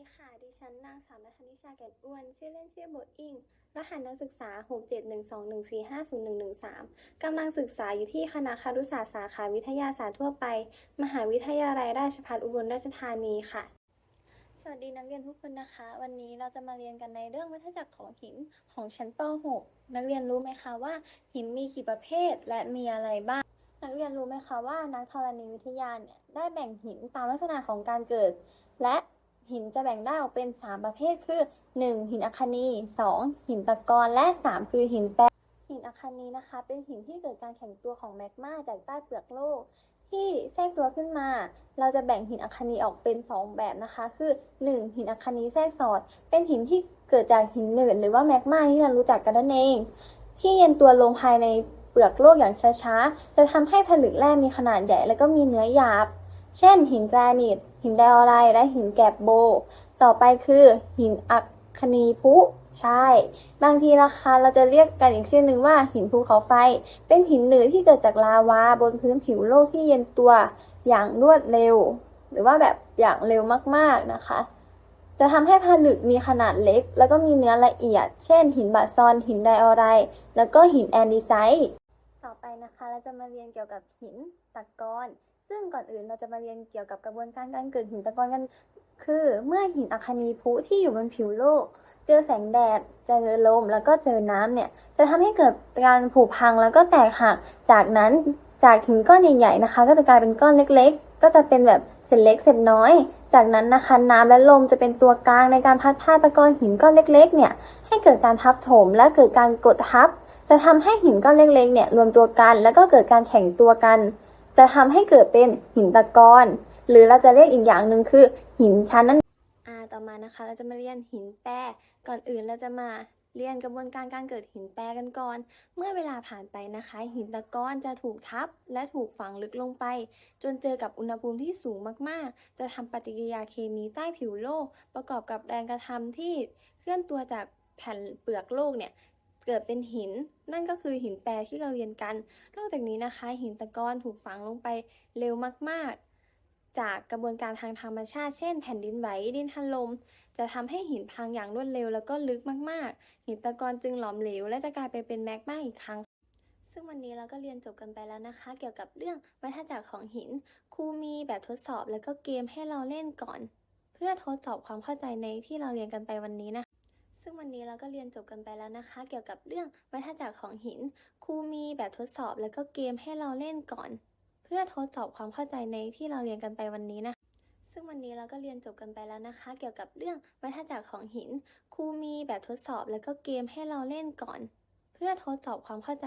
ดีค่ะ ดิฉันนางสาวนัทนิชาแก่นอ้วน ชื่อเล่นชื่อโบทอิงรหัสนักศึกษา 67121450113 กำลังศึกษาอยู่ที่คณะคารุศาสตร์สาขาวิทยาศาสตร์ทั่วไป มหาวิทยาลัยราชภัฏอุบลราชธานีค่ะ สวัสดีนักเรียนทุกคนนะคะ วันนี้เราจะมาเรียนกันในเรื่องวัฏจักรของหินของชั้นป .6 นักเรียนรู้ไหมคะว่า หินมีกี่ประเภทและมีอะไรบ้างนักเรียนรู้ไหมคะว่านักธรณีวิทยาเนี่ยได้แบ่งหินตามลักษณะของการเกิด และ หินจะแบ่งได้ออกเป็น 3 ประเภทคือ 1. หินอัคนี 2. หินตะกอนและ 3 คือหินแปรหินอัคนีนะคะ เป็นหินที่เกิดการแข็งตัวของแมกมาจากใต้เปลือกโลก ที่แทรกตัวขึ้นมา เราจะแบ่งหินอัคนีออกเป็น 2 แบบนะคะ คือ 1. หินอัคนีแทรกซ้อนเป็นหินที่เกิดจากหินหนืดหรือว่าแมกมาที่เรารู้จักกันนั่นเอง ที่เย็นตัวลงภายในเปลือกโลกอย่างช้าๆ จะทำให้ผลึกแร่มีขนาดใหญ่ และก็มีเนื้อหยาบ เช่น หินแกรนิต หินไดออไรและหินแกบโบ ต่อไปคือหินอัคนีพุใช่ บางทีราคาเราจะเรียกกันอีกชื่อหนึ่งว่าหินภูเขาไฟ เป็นหินหนืดที่เกิดจากลาวาบนพื้นผิวโลกที่เย็นตัวอย่างรวดเร็ว หรือว่าแบบอย่างเร็วมากๆนะคะ จะทำให้ผลึกมีขนาดเล็ก แล้วก็มีเนื้อละเอียด เช่น หินบาซอน หินไดออไรแล้วก็หินแอนดีไซต์ต่อไปนะคะเราจะมาเรียนเกี่ยวกับหินตะกอน ซึ่งก่อนอื่นเราจะมาเรียนเกี่ยวกับกระบวนการการเกิดหินตะกอนกัน คือเมื่อหินอัคนีพุที่อยู่บนผิวโลก เจอแสงแดด เจอลม แล้วก็เจอน้ำเนี่ย จะทำให้เกิดการผุพังแล้วก็แตกหัก จากนั้นจากหินก้อนใหญ่ๆนะคะ ก็จะกลายเป็นก้อนเล็ก ๆ ก็จะเป็นแบบเศษเล็กเศษน้อย จากนั้นนะคะน้ำและลมจะเป็นตัวกลางในการพัดพาตะกอนหินก้อนเล็ก ๆ เนี่ยให้เกิดการทับถมและเกิดการกดทับ จะทำให้หินก้อนเล็กๆเนี่ยรวมตัวกัน แล้วก็เกิดการแข็งตัวกัน จะทำให้เกิดเป็นหินตะกอนหรือเราจะเรียกอีกอย่างหนึ่งคือ หินชั้นนั่นอ่าต่อมานะคะเราจะมาเรียนหินแปรก่อนอื่นเราจะมาเรียนกระบวนการการเกิดหินแปรกันก่อน เมื่อเวลาผ่านไปนะคะ หินตะกอนจะถูกทับและถูกฝังลึกลงไป จนเจอกับอุณหภูมิที่สูงมากๆ จะทำปฏิกิริยาเคมีใต้ผิวโลก ประกอบกับแรงกระทำที่เคลื่อนตัวจากแผ่นเปลือกโลกเนี่ย เกิดเป็นหิน นั่นก็คือหินแปรที่เราเรียนกัน นอกจากนี้นะคะ หินตะกอนถูกฝังลงไปเร็วมาก ๆ จากกระบวนการทางธรรมชาติ เช่น แผ่นดินไหวดินถล่มจะทำให้หินพังอย่างรวดเร็วแล้วก็ลึกมาก ๆ หินตะกอนจึงหลอมเหลว และจะกลายไปเป็นแมกมาอีกครั้งซึ่งวันนี้เราก็เรียนจบกันไปแล้วนะคะ เกี่ยวกับเรื่องวัฏจักรของหินครูมีแบบทดสอบแล้วก็เกมให้เราเล่นก่อน เพื่อทดสอบความเข้าใจในที่เราเรียนกันไปวันนี้นะคะ ซึ่งวันนี้เราก็เรียนจบกันไปแล้วนะคะ เกี่ยวกับเรื่องวัฏจักรของหิน ครูมีแบบทดสอบแล้วก็เกมให้เราเล่นก่อน เพื่อทดสอบความเข้าใจในที่เราเรียนกันไปวันนี้นะคะซึ่งวันนี้เราก็เรียนจบกันไปแล้วนะคะ เกี่ยวกับเรื่องวัฏจักรของหิน ครูมีแบบทดสอบแล้วก็เกมให้เราเล่นก่อน เพื่อทดสอบความเข้าใจ